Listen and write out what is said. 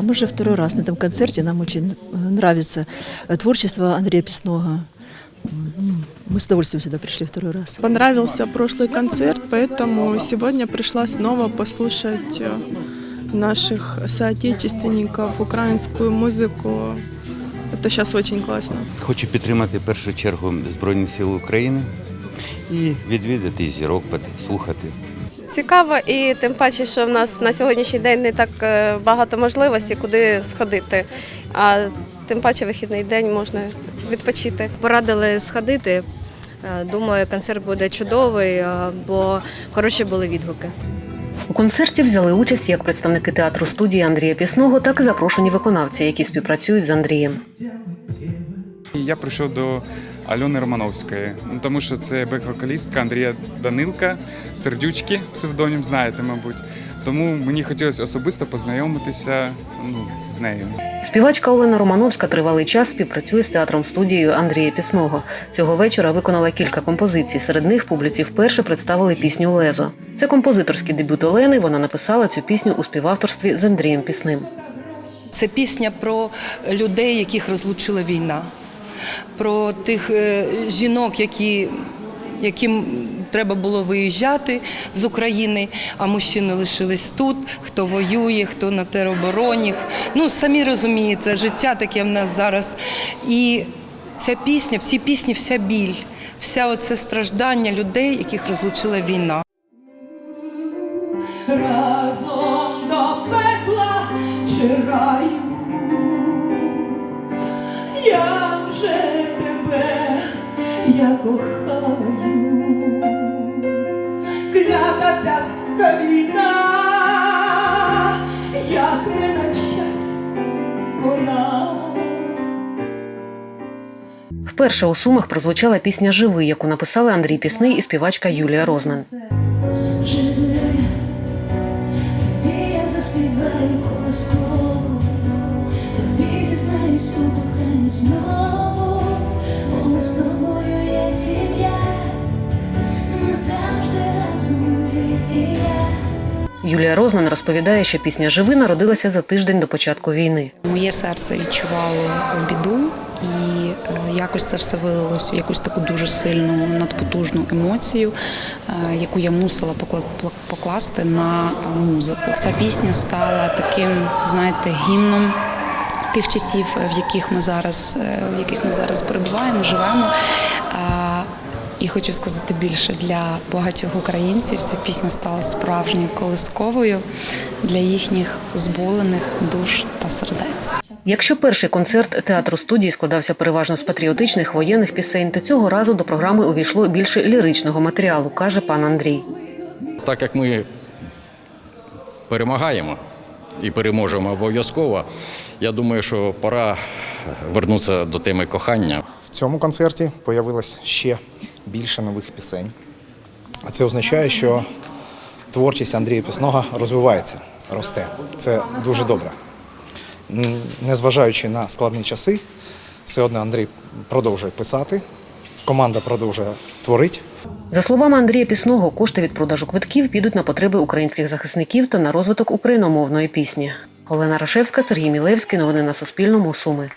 А мы же второй раз на этом концерте. Нам очень э, нравится э, творчество Андрея Песного. М, Мы с удовольствием сюда пришли второй раз. Понравился прошлый концерт, поэтому сегодня пришла снова послушать э, наших соотечественников, украинскую музыку. Это сейчас очень классно. Хочу підтримати в першу чергу Збройні Сили України і відвідати зірок, слухати. Цікаво, і тим паче, що в нас на сьогоднішній день не так е, багато можливостей, куди сходити. А тим паче вихідний день можна відпочити. Порадили сходити. Е, Думаю, концерт буде чудовий, е, бо хороші були відгуки. У концерті взяли участь як представники театру студії Андрія Пісного, так і запрошені виконавці, які співпрацюють з Андрієм. Я прийшов до Альони Романовської, ну, тому що це бек-вокалістка Андрія Данилка, сердючки, псевдонім знаєте, мабуть. Тому мені хотілося особисто познайомитися ну, з нею. Співачка Олена Романовська тривалий час співпрацює з театром студією Андрія Пісного. Цього вечора виконала кілька композицій. Серед них публіці вперше представили пісню Лезо. Це композиторський дебют Олени. Вона написала цю пісню у співавторстві з Андрієм Пісним. Це пісня про людей, яких розлучила війна, про тих е, жінок, які, яким треба було виїжджати з України, а мужчини лишились тут, хто воює, хто на теробороні. Ну, самі розумієте, життя таке в нас зараз. І ця пісня, в цій пісні вся біль, вся оце страждання людей, яких розлучила війна. разом до пекла чи раю. Я кохаю, клята ця війна, як не на час вона. Вперше у Сумах прозвучала пісня Живий, яку написали Андрій Пісний і співачка Юлія Рознан. Живи, тобі я заспіваю колисково, тобі зізнаюсь у коханні знову, ми з тобою є сім'я, назавжди разом ти і я. Юлія Рознан розповідає, що пісня Живи народилася за тиждень до початку війни. Моє серце відчувало біду, і е, якось це все вилилось в якусь таку дуже сильну надпотужну емоцію, е, яку я мусила покла- покласти на музику. Ця пісня стала таким, знаєте, гімном. Тих часів, в яких ми зараз, е, в яких ми зараз перебуваємо, живемо. І хочу сказати більше для багатьох українців. Ця пісня стала справжньою колисковою для їхніх зболених душ та сердець. Якщо перший концерт театру студії складався переважно з патріотичних воєнних пісень, то цього разу до програми увійшло більше ліричного матеріалу, каже пан Андрій. так як ми перемагаємо і переможемо обов'язково, я думаю, що пора вернутися до теми кохання. В цьому концерті появилось ще більше нових пісень. А це означає, що творчість Андрія Пісного розвивається, росте. Це дуже добре. Незважаючи на складні часи, все одно Андрій продовжує писати, команда продовжує творити. За словами Андрія Пісного, кошти від продажу квитків підуть на потреби українських захисників та на розвиток україномовної пісні. Олена Рашевська, Сергій Мілевський. Новини на Суспільному. Суми.